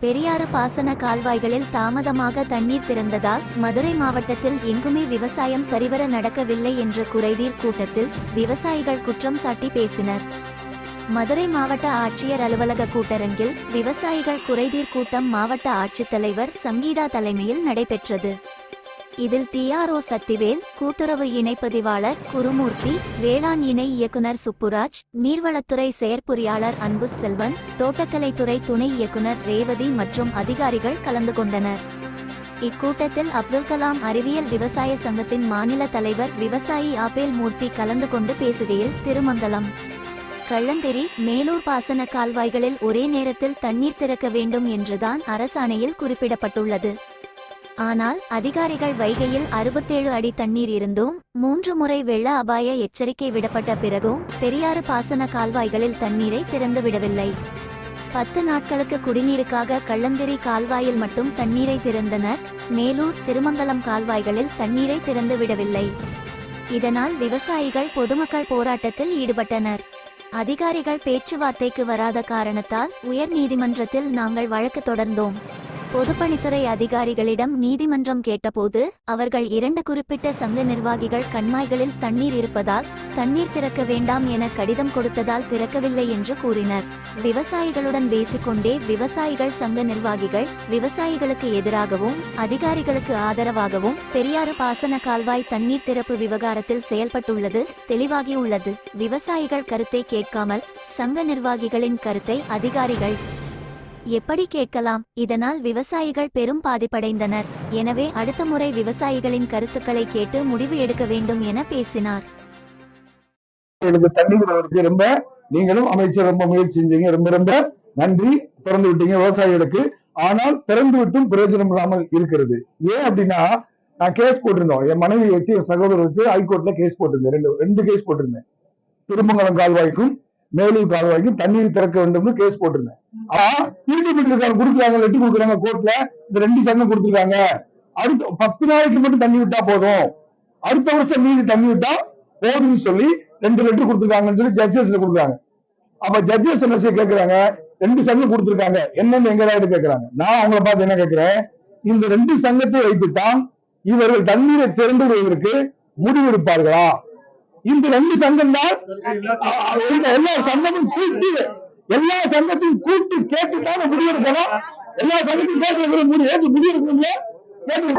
பெரியாறு பாசன கால்வாய்களில் தாமதமாக தண்ணீர் திறந்ததால் மதுரை மாவட்டத்தில் எங்குமே விவசாயம் சரிவர நடக்கவில்லை என்ற குறைதீர் கூட்டத்தில் விவசாயிகள் குற்றம் சாட்டி பேசினர். மதுரை மாவட்ட ஆட்சியர் அலுவலக கூட்டரங்கில் விவசாயிகள் குறைதீர் கூட்டம் மாவட்ட ஆட்சித்தலைவர் சங்கீதா தலைமையில் நடைபெற்றது. இதில் டிஆர்ஓ சக்திவேல் கூட்டுறவு இணைப்பதிவாளர் குருமூர்த்தி வேளாண் இணை இயக்குனர் சுப்புராஜ் நீர்வளத்துறை செயற்பொறியாளர் அன்பு செல்வன் தோட்டக்கலைத்துறை துணை இயக்குனர் ரேவதி மற்றும் அதிகாரிகள் கலந்து கொண்டனர். இக்கூட்டத்தில் அப்துல் கலாம் அறிவியல் விவசாய சங்கத்தின் மாநில தலைவர் விவசாயி ஆபேல் மூர்த்தி கலந்து கொண்டு பேசுகையில் திருமங்கலம் கள்ளந்திரி மேலூர் பாசன கால்வாய்களில் ஒரே நேரத்தில் தண்ணீர் திறக்க வேண்டும் என்றுதான் அரசாணையில் குறிப்பிடப்பட்டுள்ளது. ஆனால் அதிகாரிகள் வைகையில் அறுபத்தேழு அடி தண்ணீர் இருந்தும் மூன்று முறை வெள்ள அபாய எச்சரிக்கை விடப்பட்ட பிறகும் பெரியாறு பாசன கால்வாய்களில் தண்ணீரை திறந்து விடவில்லை. பத்து நாட்களுக்கு குடிநீருக்காக கள்ளந்திரி கால்வாயில் மட்டும் தண்ணீரை திறந்தனர். மேலூர் திருமங்கலம் கால்வாய்களில் தண்ணீரை திறந்து விடவில்லை. இதனால் விவசாயிகள் பொதுமக்கள் போராட்டத்தில் ஈடுபட்டனர். அதிகாரிகள் பேச்சுவார்த்தைக்கு வராத காரணத்தால் உயர் நீதிமன்றத்தில் நாங்கள் வழக்கு தொடர்ந்தோம். பொதுப்பணித்துறை அதிகாரிகளிடம் நீதிமன்றம் கேட்டபோது அவர்கள் இரண்டு குறிப்பிட்ட சங்க நிர்வாகிகள் கண்மாய்களில் தண்ணீர் இருப்பதால் தண்ணீர் திறக்க வேண்டாம் என கடிதம் கொடுத்ததால் திறக்கவில்லை என்று கூறினர். விவசாயிகளுடன் பேசிக்கொண்டே விவசாயிகள் சங்க நிர்வாகிகள் விவசாயிகளுக்கு எதிராகவும் அதிகாரிகளுக்கு ஆதரவாகவும் பெரியாறு பாசன கால்வாய் தண்ணீர் திறப்பு விவகாரத்தில் செயல்பட்டுள்ளது தெளிவாகியுள்ளது. விவசாயிகள் கருத்தை கேட்காமல் சங்க நிர்வாகிகளின் கருத்தை அதிகாரிகள் எப்படி கேட்கலாம்? இதனால் விவசாயிகள் பெரும் பாதிப்படைந்தனர். எனவே அடுத்த முறை விவசாயிகளின் கருத்துக்களை கேட்டு முடிவு எடுக்க வேண்டும் என பேசினார். எனக்கு ரொம்ப நீங்களும் அமைச்சர் ரொம்ப முயற்சி செஞ்சீங்க. ரொம்ப ரொம்ப நன்றி. திறந்து விட்டீங்க விவசாயிகளுக்கு. ஆனால் திறந்து விட்டும் பிரயோஜனம் இல்லாமல் இருக்கிறது. ஏன் அப்படின்னா நான் கேஸ் போட்டிருந்தோம். என் மனைவி வச்சு என் சகோதரர் வச்சு ஹைகோர்ட்ல கேஸ் போட்டிருந்தேன். ரெண்டு ரெண்டு கேஸ் போட்டிருந்தேன். திருமங்கலம் கால்வாய்க்கும் மேலூர் கால்வாய்க்கும் தண்ணீர் திறக்க வேண்டும்னு கேஸ் போட்டிருந்தேன். ஆனா நீதிமன்றம் இருக்காங்க கொடுக்குறாங்க லெட்டு கொடுக்குறாங்க கோர்ட்ல இந்த ரெண்டு சங்கம் கொடுத்துருக்காங்க. அடுத்த பத்து நாளைக்கு மட்டும் தண்ணி விட்டா போதும். அடுத்த வருஷம் மீதி தண்ணி விட்டா போதும்னு சொல்லி ரெண்டு லெட்டர் கொடுத்துருக்காங்கன்னு சொல்லி ஜட்ஜஸ்ல கொடுக்குறாங்க. அப்ப ஜட்ஜஸ் என்ன செய்ய கேக்குறாங்க? ரெண்டு சங்கம் கொடுத்துருக்காங்க. என்னன்னு எங்க கேட்கறாங்க நான் அவங்கள பார்த்து என்ன கேட்கிறேன் இந்த ரெண்டு சங்கத்தை வைத்துத்தான் இவர்கள் தண்ணீரை திறந்து விடுவதற்கு முடிவெடுப்பார்களா? இந்த ரெண்டு சங்கம் தான். இந்த எல்லா சங்கமும் கூட்டி எல்லா சங்கத்தையும் கூட்டி கேட்டுத்தான் முடிவெடுக்கணும். எல்லா சங்கத்தையும் கேட்டு முடிவு ஏற்று முடிவெடுக்கணும் கேட்டு